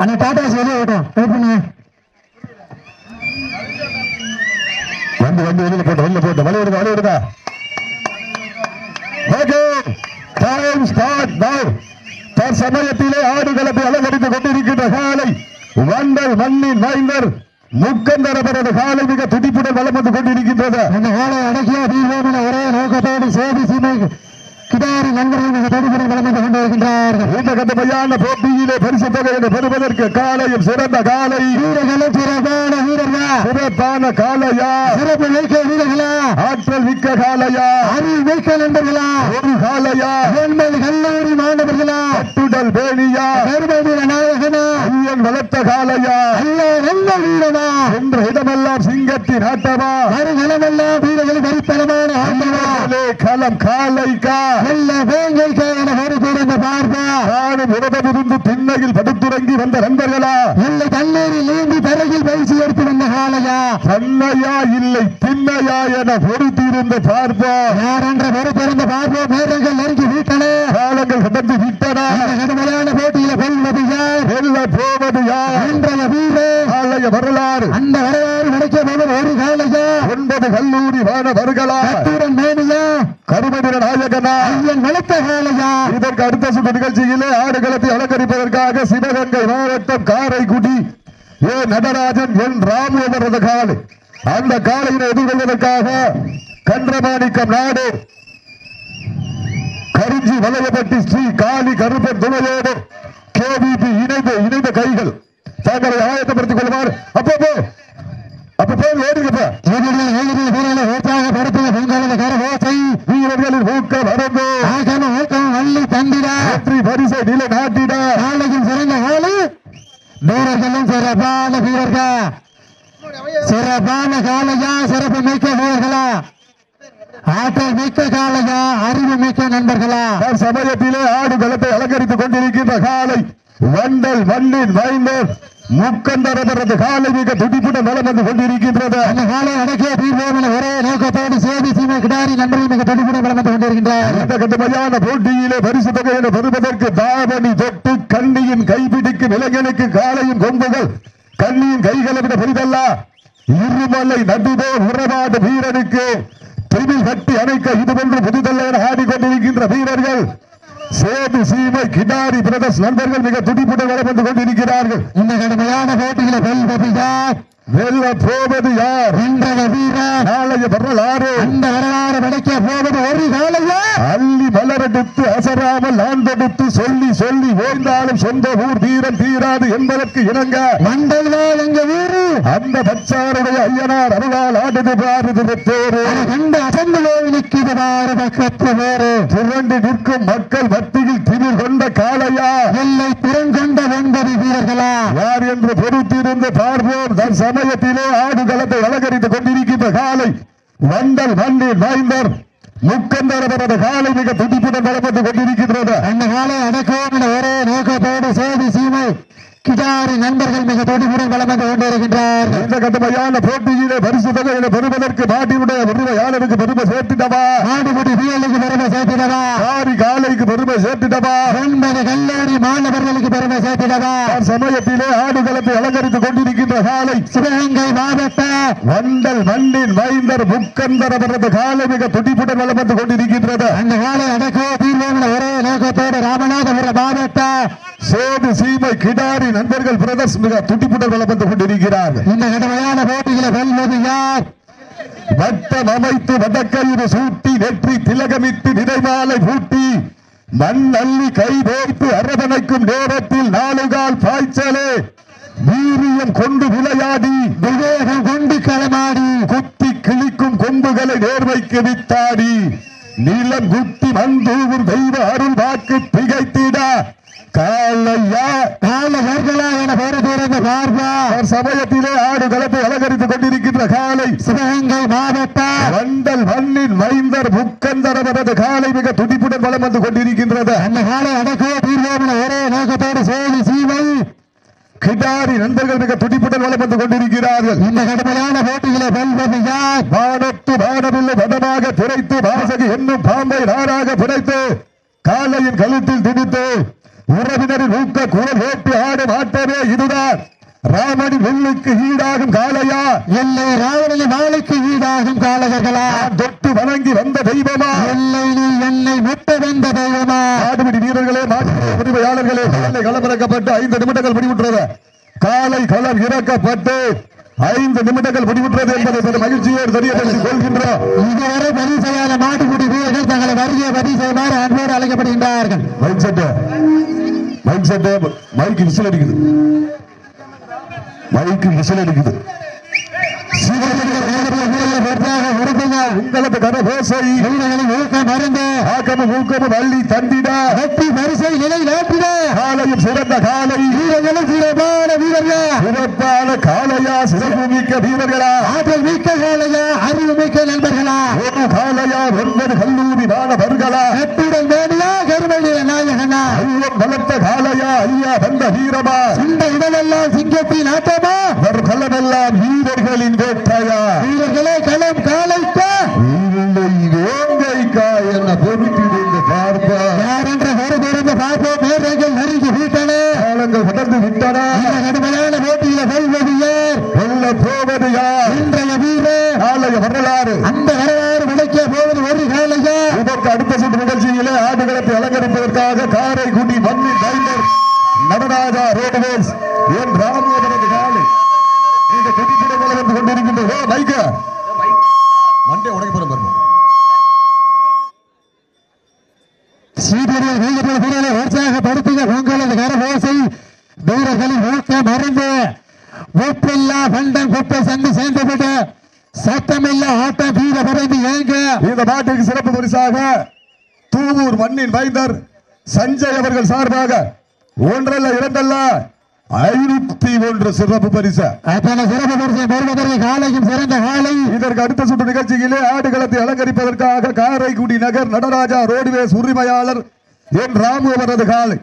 அண்ணா டாடா வெளியே ஓட்டும். வெயிட் பண்ணுங்க வந்து வந்து வெளியில போட்டு வெளியில போட்டு. வழி விடுங்க வழி விடுங்க ஓகே. டைம் ஸ்டார்ட் நவ் தற்சமயத்திலே ஆடுகளத்தை அலங்கரித்துக் கொண்டிருக்கின்ற காலை. வண்டல் மண்ணின் மைந்தர் முக்கந்தரபரது காலை மிக துடிப்புடன் வலம் வந்து கொண்டிருக்கின்றது. அந்த காலை அடக்கிய தீபோமன ஒரே நோக்கத்தோடு சேதி சீமை கிடாரி நண்பர்கள் தொடுபுடன் வளர்ந்து கொண்டிருக்கின்றார்கள் இந்த கடுமையான போட்டியிலே பரிசு தொகையை பெறுவதற்கு காலையும் சிறந்த காலை. வீரர்களும் சிறப்பான வீரர்களா. சிறப்பான காலையா? சிறப்பு மிக்க வீரர்களா. ஆற்றல் மிக்க காலையா? அறிவு மிக்க நண்பர்களா. ஒரு காலையா? வேண்மல் கல்லூரி மாணவர்களா. கட்டுடல் பேணியா கருமவீர நாயகனா ஐயன் வளர்த்த காலையா அல்ல நல்ல வீரனா? என்ற இடமெல்லாம் சிங்கத்தின் ஆட்டமா வருகளமெல்லாம் வீரர்கள் வரித்தனமான ஆட்டமா களம் காலைக்கா நல்ல வேங்கைக்கா என ஒரு பிறந்த பார்ப்பா. காணும் உறவிருந்து திண்ணையில் படுத்துறங்கி வந்த நண்பர்களா? இல்லை தண்ணீரில் நீந்தி தரையில் பயிற்சி எடுத்து வந்த காலையா தன்னையா இல்லை திண்ணையா என பொறுத்திருந்து பார்ப்போம். யார் என்ற பிறந்த பார்ப்போம். வீரர்கள் நெருங்கி வீட்டனே. காலங்கள் கடந்து விட்டன. கடுமையான போட்டியில வெல்வது யார்? வெல்ல போவது யார்? இன்றைய வீரர். காலைய வரலாறு. அந்த வரலாறு நடக்க போவது ஒரு காலையா? ஒன்பது கல்லூரி மாணவர்களா? கட்டுடன் மேனியா? கருமதிர நாயகனா? ஐயன் வளர்த்த காலையா? இதற்கு அடுத்த சுற்று நிகழ்ச்சியிலே ஆடுகளத்தை அலங்கரிப்பதற்காக சிவகங்கை மாவட்டம் காரைக்குடி. ஏ. நடராஜன் என். ராமு அவரது காலை. அந்த காலையினை எதிர்கொள்வதற்காக கன்றமாணிக்கம் நாடு கருஞ்சி வலையப்பட்டி ஸ்ரீ காளி கருப்பன் துணையோடு கேபிபி இணைந்த இணைந்த கைகள். தங்களை ஆயத்தப்படுத்திக் கொள்வார். அப்பப்போ அப்ப போய் ஓடுங்கப்பா வீரர்கள் வீரர்கள் வீரர்களை ஓட்டாக படுத்துக பொங்கலத கரகோசை வீரர்களின் ஊக்க வரம்பு ஆகம ஊக்கம் வள்ளி தந்திடா வெற்றி பரிசை நிலை நாட்டிட நாளைக்கும் சிறந்த காலை வீரர்களும் சிறப்பான வீரர்கள் சிறப்பான காலையா சிறப்பு மிக்க வீரர்களா ஆற்றல் மிக்க காலையா அறிவு மிக்க நண்பர்களா சமயத்திலே ஆடு களத்தை அலங்கரித்துக் கொண்டிருக்கின்ற காலை வண்டல் மண்ணின் மைந்தர் அந்த காலை மிக துடிப்புடன் வலம் வந்து கொண்டிருக்கின்றது. அந்த காலை அடக்கிய தீர்வோமில் ஒரே நோக்கத்தோடு சேதி சீமை கிடாரி நண்பர்கள் மிக துடிப்புடன் வந்து கொண்டிருக்கின்றார். இந்த கட்டுமையான போட்டியிலே பரிசு தொகையினை பெறுவதற்கு தாவணி தொட்டு கண்ணியின் கைப்பிடிக்கும் இளைஞனுக்கு காலையும் கொம்புகள் கண்ணியின் கைகளை விட பெரிதல்ல? இருமலை நடுவே உறவாத வீரனுக்கு திரில் கட்டி அணைக்க இதுபோன்று புதுதல்ல என ஆடிக்கொண்டிருக்கின்ற வீரர்கள் சேது சீமை கிடாரி பிரதர்ஸ் நண்பர்கள் மிக துடிப்புடன் வரப்பட்டுக் கொண்டிருக்கிறார்கள். இந்த கடுமையான போட்டிகளை வெல்வதுதான் வெல்ல போவது யார்? இன்றைய வீரர் நாளைய வரலாறு. அந்த வரலாறு படைக்க போவது ஒரு காலையா அள்ளி மலரெடுத்து அசராமல் ஆண்டெடுத்து சொல்லி சொல்லி ஓய்ந்தாலும் சொந்த ஊர் தீரம் தீராது என்பதற்கு இணங்க. மண்டல் வாழ் எங்க வீரு அந்த பச்சாருடைய ஐயனார் அருளால் ஆடுது பாருது தேரு கண்டு அசந்து இது வார பக்கத்து வேறு. திரண்டு நிற்கும் மக்கள் மத்தியில் திமிர் கொண்ட காளையா? எல்லை திறங்கொண்ட ஒன்பது வீரர்களா? யார் என்று பொறுத்திருந்து பார்ப்போம். தன் சமயத்திலே ஆடுகளத்தை அலங்கரித்துக் கொண்டிருக்கின்ற காலை வண்டல் வண்டி வாய்ந்தர் முக்கந்தரவரது காலை மிக துடிப்புடன் வளர்ந்து கொண்டிருக்கின்றது அந்த காலை அடக்குவோம் என ஒரே நோக்கத்தோடு சேதி சீமை கிடாரி நண்பர்கள் மிக துடிப்புடன் வளம் வந்து கொண்டிருக்கின்றார்கள் இந்த கடுமையான போட்டியிலே பரிசு தொகையில பெறுவதற்கு நாட்டினுடைய உரிமையாளருக்கு பெருமை சேர்த்திடவா? மாடுபடி வீரலுக்கு பெருமை சேர்த்திடவா? காரி காலைக்கு பெருமை சேர்த்திடவா? ஒன்பது கல்லூரி மாணவர்களுக்கு பெருமை சேர்த்திடவா? சமயத்திலே ஆடுகளத்தை அலங்கரித்துக் கொண்டிருக்கின்ற காலை சிவகங்கை மாவட்ட வண்டல் மண்ணின் மைந்தர் முக்கந்தரவரது காலை மிக துடிப்புடன் வளம் வந்து கொண்டிருக்கின்றது. அந்த காலை அடக்கோ தீர்வோம் என ஒரே நோக்கத்தோடு ராமநாதபுரம் மாவட்ட சேது சீமை கிடாரி நண்பர்கள் பிரதர்ஸ் மிக துடிப்புடன் வளம் வந்து கொண்டிருக்கிறார்கள். இந்த கடுமையான போட்டியில வெல்வது யார்? வட்டம் அமைத்து வடக்கயிறு சூட்டி நெற்றி திலகமிட்டு நிறைமாலை பூட்டி மண் அள்ளி கை தேய்த்து அரவணைக்கும் நேரத்தில் நாலுகால் பாய்ச்சலே வீரியம் கொண்டு விளையாடி விவேகம் கொண்டு களமாடி குத்தி கிழிக்கும் கொம்புகளை நேர்மைக்கு வித்தாடி நீளம் குத்தி மந்தூவும் தெய்வ அருள் வாக்கு திகைத்திட காலையா? காலவர்களா என பிறந்த பார்ப்பா. அவர் சமயத்திலே ஆடு களத்தை அலங்கரித்துக் கொண்டிருக்கின்ற காலை. சிவகங்கை மாவட்ட? வண்டல் மண்ணின் மைந்தர் முக்கந்தரவரது காலை மிக துடிப்புடன் வலம் வந்து கொண்டிருக்கின்றது. அந்த காலை அடக்கோ தீர்வோம் ஒரே நோக்கத்தோடு சேதி சீமை கிடாரி நண்பர்கள் மிக துடிப்புடன் வலம் வந்து கொண்டிருக்கிறார்கள். இந்த கடுமையான போட்டியில வெல்வது யார்? வானத்து வானவில்லை வடமாக திரைத்து வாசகி என்னும் பாம்பை நாராக பிணைத்து காலையின் கழுத்தில் திணித்து உறவினரின் ஊக்க குரல் கேட்டு ஆடும் ஆட்டமே இதுதான் ராமனின் வெள்ளுக்கு ஈடாகும் காளையா? எல்லை ராவணனை வாழைக்கு ஈடாகும் காலகர்களா நான் தொட்டு வணங்கி வந்த தெய்வமா? எல்லை நீ என்னை முட்ட வந்த தெய்வமா? ஆடுபிடி வீரர்களே மாற்று உரிமையாளர்களே காலை களம் இறக்கப்பட்டு ஐந்து நிமிடங்கள் முடிவுற்றது. காலை களம் இறக்கப்பட்டு ஐந்து நிமிடங்கள் முடிவுற்றது என்பதை பெரும் மகிழ்ச்சியோடு தெரியப்படுத்திக் கொள்கின்றோம். இதுவரை பதிவு செய்யாத மாட்டுக்குடி வீரர்கள் தங்களை வருகையை பதிவு செய்யுமாறு அன்போடு அழைக்கப்படுகின்றார்கள். Mic set mic set mic whistle அடிக்குது. மைக்கு விசில் அடிக்குது. உங்களது கரபோசை வீரர்களின் ஊக்கம் மருந்து ஆக்கமும் ஊக்கமும் வள்ளி தந்திட வெற்றி வரிசை நிலை நாட்டின காலையும் சிறந்த காலை வீரர்களும் சிறப்பான வீரர்கள் சிறப்பான காலையா சிறப்பு மிக்க வீரர்களா ஆற்றல் மிக்க காலையா அறிவு மிக்க நண்பர்களா ஒரு காலையா ஒன்பது கல்லூரி மாணவர்களா கட்டுடன் நாயகனா ஐயம் வளர்த்த காலையா ஐயா வந்த வீரமா இந்த இடமெல்லாம் சிங்கத்தின் ஆட்டமா வீரர்களின் வீரர்களே களம் காலைக்கா இல்லை வேங்கைக்கா என்ன பொறுத்திருந்து பார்ப்பா யார் என்ற ஒரு பிறந்த பார்ப்போம் நேரங்கள் நெருங்கி விட்டன காலங்கள் கடந்து விட்டன இந்த கடுமையான போட்டியில வெல்வது யார் வெல்ல போவது யார் இன்றைய வீரர் காலைய வரலாறு அந்த வரலாறு விளக்கிய போவது ஒரு காலையா இதற்கு அடுத்த சுற்று நிகழ்ச்சியிலே ஆடுகளத்தை அலங்கரிப்பதற்காக காரைக்குடி மண்ணின் டைமர் நடராஜா ரோடுவேஸ் என் ராமோதரது காலை இந்த துடிப்புட போல வந்து கொண்டிருக்கின்றது மைக்க மண்டே உடைக்க போற பாருங்க சீடர்கள் வீரர்கள் வீரர்களை உற்சாகப்படுத்துக உங்களது கரபோசை வீரர்களின் ஊக்கம் மருந்து ஒப்பில்லா பண்டம் குப்பை சந்து சேர்ந்துவிட்டு சத்தமில்லா ஆட்டம் வீர பறந்து ஏங்க இந்த நாட்டுக்கு பரிசாக தூவூர் மண்ணின் மைந்தர் சஞ்சய் அவர்கள் சார்பாக ஒன்றல்ல இரண்டல்ல ஐநூத்தி ஒன்று சிறப்பு பரிசு. அத்தனை சிறப்பு பரிசை பெறுவதற்கு காலையும் சிறந்த காலை. இதற்கு அடுத்த சுற்று நிகழ்ச்சியிலே ஆடுகளத்தை அலங்கரிப்பதற்காக காரைக்குடி நகர் நடராஜா ரோடுவேஸ் உரிமையாளர் என் ராமு அவரது காலை.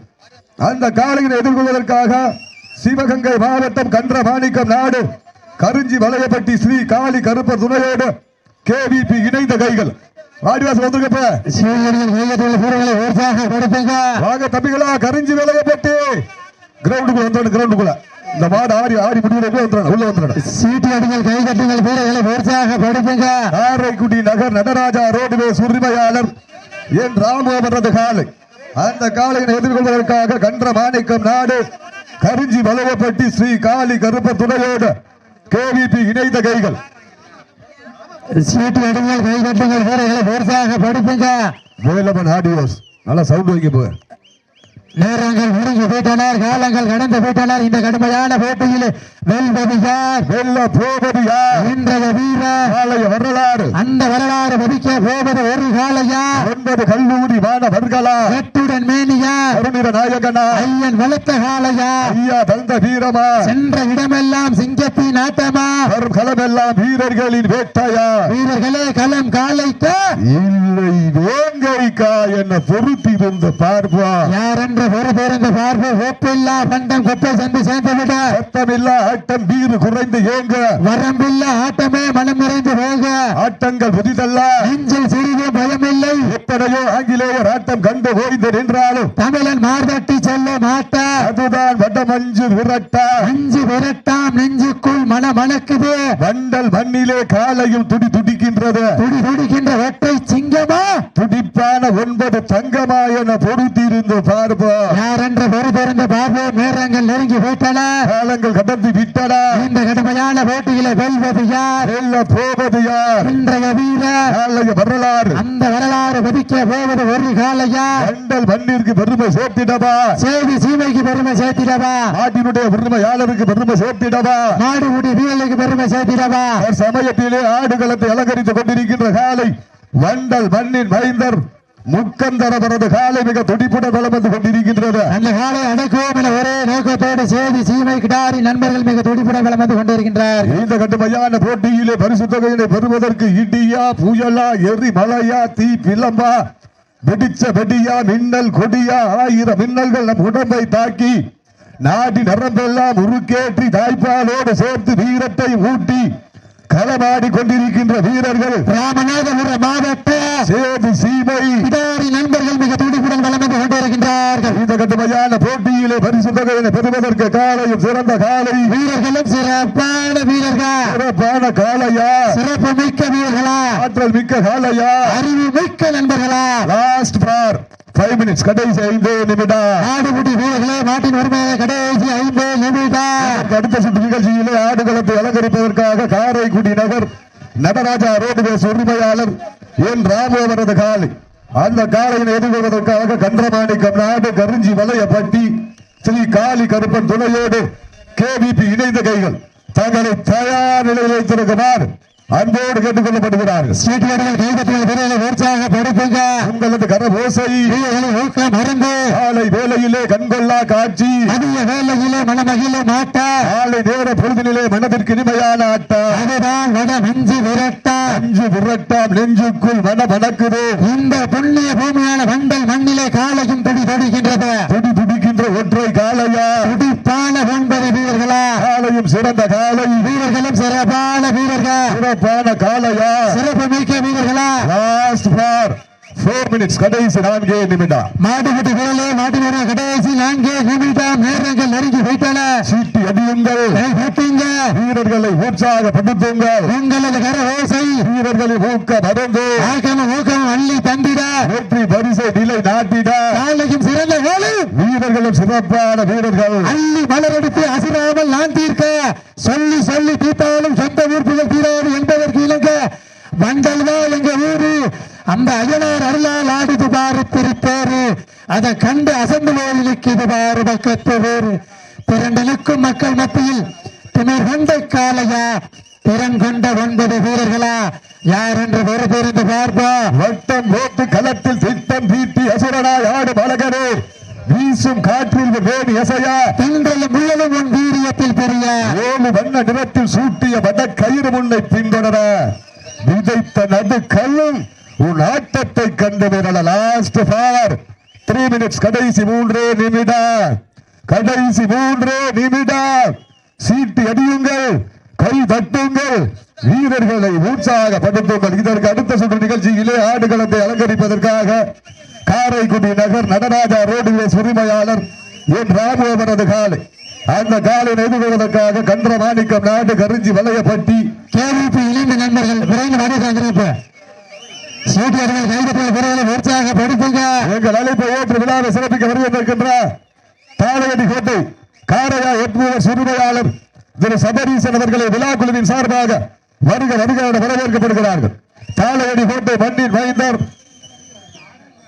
அந்த காலையினை எதிர்கொள்வதற்காக சிவகங்கை மாவட்டம் கன்றமாணிக்கம் நாடு கருஞ்சி வளையப்பட்டி ஸ்ரீ காளி கருப்பர் துணையோடு கேவிபி இணைந்த கைகள். வாடிவாசல் வந்துருக்கப்ப. சீடர்கள் வீரர்கள் வீரர்களை உற்சாகப்படுத்துங்க வாங்க தம்பிகளா கருஞ்சி வளையப்பட்டி கிரவுண்டுக்குள்ள வந்துடணும் கிரவுண்டுக்குள்ள இந்த மாடு ஆடி ஆடி முடிவு வந்துடணும் உள்ள வந்துடணும். சீட்டு அடிகள் கை கட்டுங்கள் வீரர்களை உற்சாகப்படுத்துங்க காரைக்குடி நகர் நடராஜா ரோடுவேஸ் உரிமையாளர் என் ராமு அவரது காலை. அந்த காலையினை எதிர்கொள்வதற்காக கன்ற மாணிக்கம் நாடு கரிஞ்சி வளையப்பட்டி ஸ்ரீ காளி கருப்ப துணையோடு கேவிபி இணைந்த கைகள். சீட்டு அடிகள் கை கட்டுங்கள் வீரர்களை படிப்புங்க வேலமன் ஆடியோஸ் நல்லா சவுண்ட் வைக்க போக நேரங்கள் முடிஞ்சு போயிட்டனர் காலங்கள் கடந்து போயிட்டனர். இந்த கடுமையான போட்டியில் வெல்வது யார் வெல்ல போவது யார் இன்றைய வீரர் காலைய வரலாறு. அந்த வரலாறு பதிக்க போவது ஒரு காலையா ஒன்பது கல்லூரி மாணவர்களா? வெட்டுடன் மேனியா? கருணிர நாயகனா? ஐயன் வளர்த்த காலையா ஐயா தந்த வீரமா? சென்ற இடமெல்லாம் சிங்கத்தின் ஆட்டமா? வரும் களமெல்லாம் வீரர்களின் வேட்டையா? வீரர்களே களம் காலைக்கா இல்லை வேங்கைக்கா என்ன பொறுத்திருந்து பார்ப்பா. யார் என்ற ஒரு பேருந்து பார்ப்பு ஒப்பில்லா பண்டம் குப்பை சென்று சேர்ந்து விட சத்தமில்லா ஆட்டம் வீறு குறைந்து ஏங்க வரம்பில்லா ஆட்டமே மனம் நிறைந்து போக. ஆட்டங்கள் புதிதல்ல. நெஞ்சில் சிறிது பயமில்லை. எத்தனையோ ஆங்கிலேயர் ஆட்டம் கண்டு ஓய்ந்து நின்றாலும். தமிழன் மார்தட்டி சொல்ல மாட்டார். அதுதான் வடமஞ்சு விரட்டா. நெஞ்சு விரட்டாம் நெஞ்சுக்குள் மன மணக்குது வண்டல் மண்ணிலே காலையும் துடி துடிக்கின்றது. துடி துடிக்கின்ற ஒற்றை சிங்கமா? துடிப்பான ஒன்பது தங்கமா என பொறுத்திருந்து பார்ப்பா யார் என்ற ஒரு பிறந்த பாபு நேரங்கள் நெருங்கி போயிட்டன. காலங்கள் கடந்து விட்டன. இந்த கடுமையான போட்டியில வெல்வது யார்? வெல்ல போவது யார்? இன்றைய வீரர் காலைய வரலாறு. அந்த வரலாறு பதிக்க போவது ஒரு காலையா? வண்டல் மண்ணிற்கு பெருமை சேர்த்திடவா? சேதி சீமைக்கு பெருமை சேர்த்திடவா? நாட்டினுடைய உரிமையாளருக்கு பெருமை சேர்த்திடவா? மாடுகுடி வீரலுக்கு பெருமை சேர்த்திடவா? சமயத்திலே ஆடுகளத்தை அலங்கரித்துக் கொண்டிருக்கின்ற காலை. வண்டல் மண்ணின் மைந்தர். முக்கந்தரவரது காலை மிக துடிப்புடன் வலம் வந்து கொண்டிருக்கின்றது. அந்த காலை அடக்குவோம் என ஒரே நோக்கத்தோடு சேதி சீமை கிடாரி நண்பர்கள் மிக துடிப்புடன் வலம் வந்து கொண்டிருக்கின்றார். இந்த கட்டுமையான போட்டியிலே பரிசு தொகையினை பெறுவதற்கு இடியா புயலா எரி மலையா தீ பிளம்பா வெடிச்ச வெடியா மின்னல் கொடியா ஆயிரம் மின்னல்கள் நம் உடம்பை தாக்கி நாட்டின் நரம்பெல்லாம் உருக்கேற்றி தாய்ப்பாலோடு சேர்த்து வீரத்தை ஊட்டி களமாடி கொண்டிருக்கின்ற வீரர்கள் ராமநாதபுரம் மாவட்ட சேது சீமை பிடாரி நண்பர்கள் மிக துடிப்புடன் வளம் வந்து கொண்டிருக்கின்றார்கள் இந்த கடுமையான போட்டியிலே பரிசு தொகையினை பெறுவதற்கு காலையும் சிறந்த காலை. வீரர்களும் சிறப்பான வீரர்கள். சிறப்பான காலையா? சிறப்பு மிக்க வீரர்களா? ஆற்றல் மிக்க காலையா? அறிவு மிக்க நண்பர்களா? லாஸ்ட் ஃபார் ஃபைவ் மினிட்ஸ் கடைசி ஐந்து நிமிடம். ஆடுபுடி வீரர்களே நாட்டின் உரிமையை கடைசி ஐந்து நிமிடம். அடுத்த சுற்று நிகழ்ச்சியிலே ஆடுகளத்தை அலங்கரிப்பதற்காக காரைக்குடி நகர் நடராஜா ரோடுவேஸ் உரிமையாளர் என் ராமு அவரது காலை. அந்த காலையினை எதிர்கொள்வதற்காக கன்றமாணிக்கம் நாடு கருஞ்சி வலையப்பட்டி ஸ்ரீ காளி கருப்பன் துணையோடு கேவிபி இணைந்த கைகள் தங்களை தயார் நிலையில் வைத்திருக்குமாறு அன்போடு கேட்டுக் கொள்ளப்படுகிறார்கள் சீட்டியர்கள் கைதட்டிய வீரர்களை உற்சாகப்படுத்துங்க உங்களது கரபோசை ஊக்கம் மருந்து. காலை வேளையிலே கண்கொள்ளா காட்சி. அதிக வேலையிலே மனமகிழ மாட்டா. காலை நேர பொழுதினிலே மனதிற்கு இனிமையான ஆட்டம் அதுதான் வட மஞ்சு விரட்டா. அஞ்சு விரட்டாம் நெஞ்சுக்குள் மன மணக்குது இந்த புண்ணிய பூமியான வண்டல் மண்ணிலே காலையும் துடி தொடுகின்றது துடி துடிக்கின்ற ஒற்றை காலையா துடிப்பான ஒன்பது வீரர்களா சிறந்த காலை வீரர்களும் சிறப்பான வீரர்கள். சிறப்பான காலையா? சிறப்பு மிக்க வீரர்களா? லாஸ்ட் ஃபார் ஃபோர் மினிட்ஸ் கடைசி நான்கே நிமிடம். மாட்டுக்குட்டி வீரர்களே மாட்டு வீரர் கடைசி நான்கு நிமிடம். நேரங்கள் நெருங்கி வைத்தன. சீட்டி அடியுங்கள். கை தட்டுங்க. வீரர்களை உற்சாகப்படுத்துங்கள் உங்களது கர ஓசை. வீரர்களை ஊக்க மறந்து ஆக்கம ஊக்கம் அள்ளி தந்திட. வெற்றி பரிசை நிலை நாட்டிட. காலையும் சிறந்த வேலை வீரர்களும் சிறப்பான வீரர்கள். அள்ளி மலரெடுத்து அசிராமல் நான் தீர்க்க சொல்லி சொல்லி தீர்த்தாலும் சொந்த ஊர்ப்புகள் தீராது என்பதற்கு இலங்க வண்டல் தான் எங்க ஊரு அந்த அய்யனார் அருளால் ஆடுது பாரு திருப்பேரு அதை கண்டு அசந்து போய் நிற்குது பாரு பக்கத்து வேறு திரண்டலுக்கும் மக்கள் மத்தியில் திமிர் கொண்ட காலையா திறன் கொண்ட ஒன்பது வீரர்களா யார் என்று ஒரு பேருந்து பார்ப்போம் வட்டம் போட்டு களத்தில் திட்டம் தீட்டி அசுரனாய் ஆடும் அழகரே வீசும் காற்றில் வேணி அசையா. திங்கள் முயலும் உன் வீரியத்தில் பெரிய. ஏழு வண்ண நிறத்தில் சூட்டிய வட கயிறு முன்னை பின்தொடர. விதைத்த நடு கல்லும் உன் ஆட்டத்தை கண்டு விரல. லாஸ்ட் ஃபார் த்ரீ மினிட்ஸ் கடைசி மூன்றே நிமிடம். கடைசி மூன்றே நிமிடம். சீட்டு அடியுங்கள். கை தட்டுங்கள். வீரர்களை உற்சாகப்படுத்துங்கள் இதற்கு அடுத்த சுற்று நிகழ்ச்சியிலே ஆடுகளத்தை அலங்கரிப்பதற்காக காரைக்குடி நகர் நடராஜா ரோடுவேஸ் உரிமையாளர் என் ராமு அவரது காலை. அந்த காலை எதிர்கொள்வதற்காக கன்ற மாணிக்கம் நாடு கரிஞ்சி வளையப்பட்டி. கேவிபி இணைந்த நண்பர்கள் விரைந்து வருகிறாங்க சீட்டியர்கள் கைதட்டிய வீரர்களை உற்சாகப்படுத்துங்க. எங்கள் அழைப்பை ஏற்று விழாவை சிறப்பிக்க வருகின்ற தாளையடி கோட்டை காரையா எட்மூவர் உரிமையாளர் திரு சபரீசன் அவர்களை விழா குழுவின் சார்பாக வருக வருகையோடு வரவேற்கப்படுகிறார்கள். தாளையடி கோட்டை மண்ணின் வைந்தர்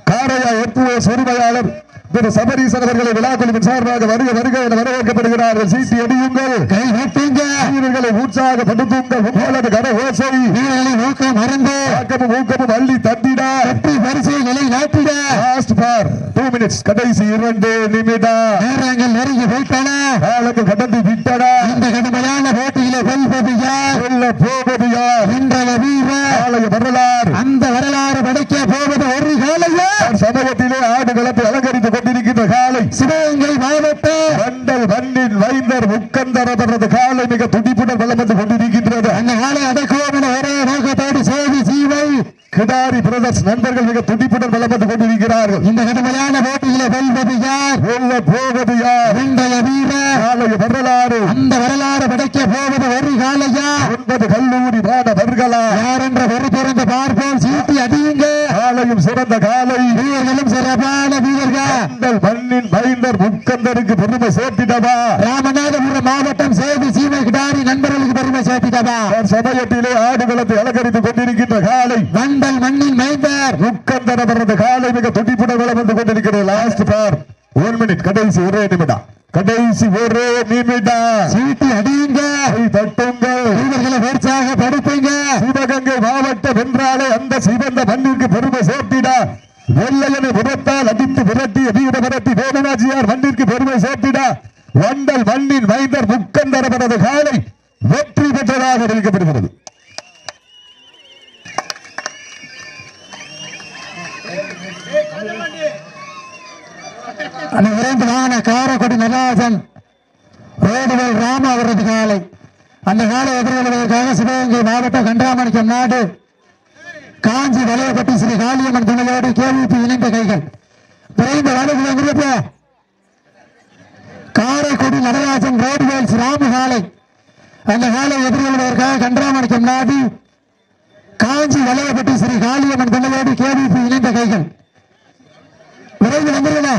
காரையா எப்போ சொருமையாளர். திரு சபரீசன் அவர்களை விழா குழுவின் சார்பாக வருக வருக என வரவேற்கப்படுகிறார்கள். சீட்டி அடியுங்கள் கை தட்டுங்க வீரர்களை உற்சாகப்படுத்துங்கள். உங்களது கர ஓசை. வீரர்களை ஊக்கம் மறந்து ஆக்கமும் ஊக்கமும் அள்ளி தட்டிட வெற்றி பரிசை நிலை நாட்டிட. லாஸ்ட் ஃபார் டூ மினிட்ஸ் கடைசி இரண்டு நிமிடம் நேரங்கள் நெருங்கி வைத்தன காலங்கள் கடந்து விட்டன. இந்த கடுமையான போட்டியில வெல்வது யார் சொல்ல போவது யார் இன்றைய வீரர் ஆலய வரலாறு. அந்த வரலாறு படைக்க போவது ஒரு காலையா சமயத்திலே ஆடுகளத்தை அலங்கரித்துக் கொண்டிருக்கின்ற காலை சிவகங்கை மாவட்டம் வண்டல் மண்ணின் வைந்தர் முக்கந்தரது காலை மிக துடிப்புடன் வலம் வந்து கொண்டிருக்கின்றது. அந்த காலை அடக்குவோம் என ஒரே நோக்கத்தோடு சேதி சீவை. கிடாரி பிரதர்ஸ் நண்பர்கள் மிக துடிப்புடன் வலம் வந்து கொண்டிருக்கிறார்கள். இந்த கடுமையான போட்டியில வெல்வது யார்? சொல்ல போவது யார்? இன்றைய வீரர் ஆலய வரலாறு. அந்த வரலாறு படைக்க போவது ஒரு காலையா? ஒன்பது கல்லூரி மாணவர்களா? யார் என்ற ஒரு பிறந்த பார்ப்போம். சீட்டி அடியுங்க. காலையும் சிறந்த காலை. வீரர்களும் சிறப்பான வீரர்கள் வண்டல் மண்ணின் மைந்தர் முக்கந்தருக்கு பெருமை சேர்த்திடவா? ராமநாதபுரம் மாவட்டம் சேதி சீமை கிடாரி நண்பர்களுக்கு பெருமை சேர்த்திடவா? சமயத்திலே ஆடுகளத்தை அலங்கரித்துக் கொண்டிருக்கின்ற காலை. வண்டல் மண்ணின் மைந்தர் முக்கந்தர அவரது காலை மிக துடிப்புடன் வளம் வந்து கொண்டிருக்கிறது. லாஸ்ட் பார். ஒன் மினிட் கடைசி ஒரே நிமிடம். கடைசி ஒரே நிமிடம். சீட்டி அடியுங்க. கை தட்டுங்கள் வீரர்களை உற்சாகப்படுத்துங்க. சிவகங்கை மாவட்டம் வென்றாலே அந்த சிவந்த மண்ணிற்கு பெருமை வெள்ளையனை விபத்தால் அடித்து விரட்டிய வீர விரட்டி வேலுநாச்சியார் மண்ணிற்கு பெருமை சேர்த்திட வண்டல் மண்ணின் மைந்தர் முக்கம் தரப்பட்டது காலை வெற்றி பெற்றதாக அறிவிக்கப்படுகிறது அந்த காரக்குடி நடராஜன் ரோடுவேல் ராம அவரது காலை. அந்த காலை எதிர்கொள்வதற்காக சிவகங்கை மாவட்டம் கண்டாமணிக்கம் நாடு காஞ்சி வளையப்பட்டி ஸ்ரீ காளியம்மன் துணையோடு கேவிபி இணைந்த கைகள். விரைந்த வலைகளை காரைக்குடி நடராஜன் ரோடுவேல்ஸ் ராமுகாலை அந்த காலை எதிர்கொள்வதற்காக கன்றாமணிக்கம் நாதி காஞ்சி வளையப்பட்டி ஸ்ரீ காளியம்மன் துணையோடு கேவிபி இணைந்த கைகள். விரைந்து வந்துள்ளன